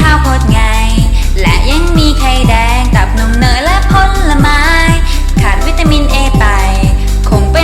ข้าวโพดไง และยังมีไข่แดงตับนมเนยและผลไม้ ขาดวิตามินเอไป คงเป็น